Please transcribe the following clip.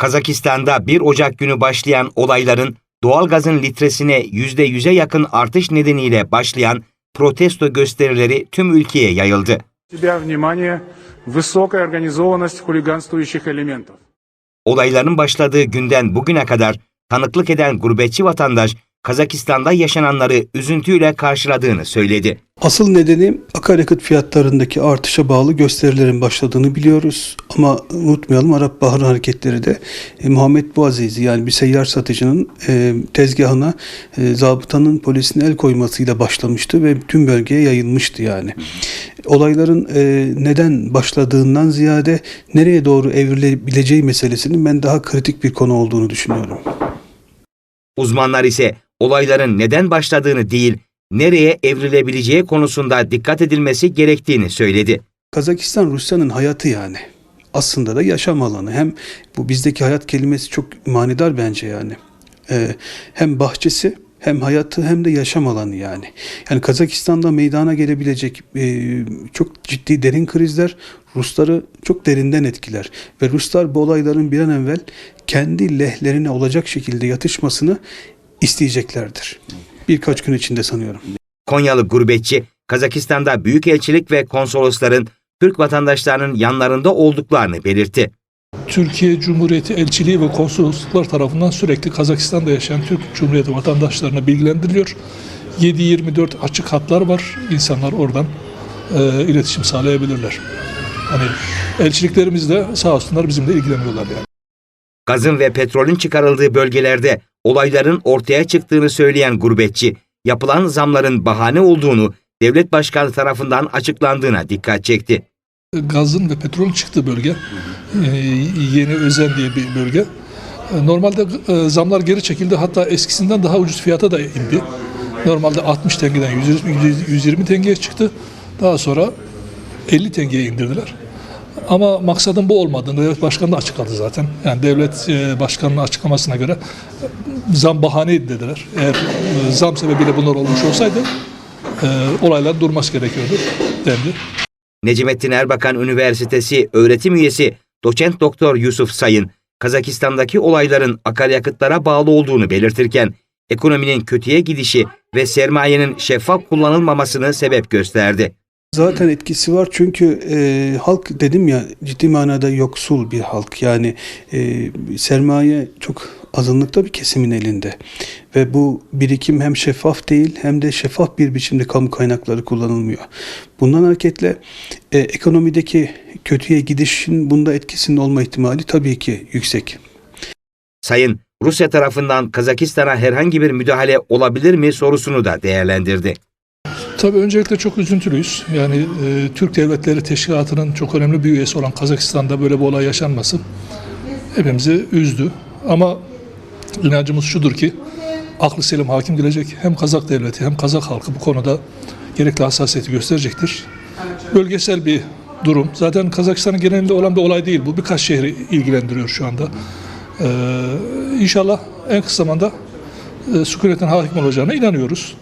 Kazakistan'da 1 Ocak günü başlayan olayların doğalgazın litresine %100'e yakın artış nedeniyle başlayan protesto gösterileri tüm ülkeye yayıldı. Olayların başladığı günden bugüne kadar tanıklık eden gurbetçi vatandaş Kazakistan'da yaşananları üzüntüyle karşıladığını söyledi. Asıl nedeni akaryakıt fiyatlarındaki artışa bağlı gösterilerin başladığını biliyoruz. Ama unutmayalım Arap Baharı hareketleri de e, Muhammed Boazizi yani bir seyyar satıcının e, tezgahına e, zabıtanın polisin el koymasıyla başlamıştı ve tüm bölgeye yayılmıştı yani. Olayların e, neden başladığından ziyade nereye doğru evrilebileceği meselesinin ben daha kritik bir konu olduğunu düşünüyorum. Uzmanlar ise olayların neden başladığını değil, nereye evrilebileceği konusunda dikkat edilmesi gerektiğini söyledi. Kazakistan Rusya'nın hayatı yani. Aslında da yaşam alanı. Hem bu bizdeki hayat kelimesi çok manidar bence yani. Ee, hem bahçesi hem hayatı hem de yaşam alanı yani. Yani Kazakistan'da meydana gelebilecek e, çok ciddi derin krizler Rusları çok derinden etkiler. Ve Ruslar bu olayların bir an evvel kendi lehlerine olacak şekilde yatışmasını isteyeceklerdir. Birkaç gün içinde sanıyorum. Konyalı gurbetçi, Kazakistan'da büyükelçilik ve konsolosların Türk vatandaşlarının yanlarında olduklarını belirtti. Türkiye Cumhuriyeti elçiliği ve konsolosluklar tarafından sürekli Kazakistan'da yaşayan Türk Cumhuriyeti vatandaşlarına bilgilendiriliyor. 7-24 açık hatlar var. İnsanlar oradan e, iletişim sağlayabilirler. Hani elçiliklerimiz de sağ olsunlar bizimle ilgileniyorlar yani. Gazın ve petrolün çıkarıldığı bölgelerde olayların ortaya çıktığını söyleyen gurbetçi, yapılan zamların bahane olduğunu devlet başkanı tarafından açıklandığına dikkat çekti. Gazın ve petrolün çıktığı bölge, e, yeni Özen diye bir bölge. E, Normalde e, zamlar geri çekildi hatta eskisinden daha ucuz fiyata da indi. Normalde 60 tengeden 120, 120 tengeye çıktı. Daha sonra 50 tengeye indirdiler. Ama maksadın bu olmadığını devlet başkanı da açıkladı zaten. Yani devlet e, başkanının açıklamasına göre zam bahaneydi dediler. Eğer e, zam sebebiyle bunlar olmuş olsaydı e, olaylar durması gerekiyordu dendi. Necmettin Erbakan Üniversitesi öğretim üyesi doçent doktor Yusuf Sayın, Kazakistan'daki olayların akaryakıtlara bağlı olduğunu belirtirken, ekonominin kötüye gidişi ve sermayenin şeffaf kullanılmamasını sebep gösterdi. Zaten etkisi var çünkü e, halk dedim ya ciddi manada yoksul bir halk. Yani e, sermaye çok azınlıkta bir kesimin elinde. Ve bu birikim hem şeffaf değil hem de şeffaf bir biçimde kamu kaynakları kullanılmıyor. Bundan hareketle e, ekonomideki kötüye gidişin bunda etkisinin olma ihtimali tabii ki yüksek. Sayın, Rusya tarafından Kazakistan'a herhangi bir müdahale olabilir mi sorusunu da değerlendirdi. Tabii öncelikle çok üzüntülüyüz. Yani e, Türk Devletleri Teşkilatı'nın çok önemli bir üyesi olan Kazakistan'da böyle bir olay yaşanması hepimizi üzdü. Ama inancımız şudur ki aklı selim hakim gelecek. Hem Kazak Devleti hem Kazak halkı bu konuda gerekli hassasiyeti gösterecektir. Bölgesel bir durum. Zaten Kazakistan'ın genelinde olan bir olay değil bu. Birkaç şehri ilgilendiriyor şu anda. Ee, inşallah en kısa zamanda e, sükunetin hakim olacağına inanıyoruz.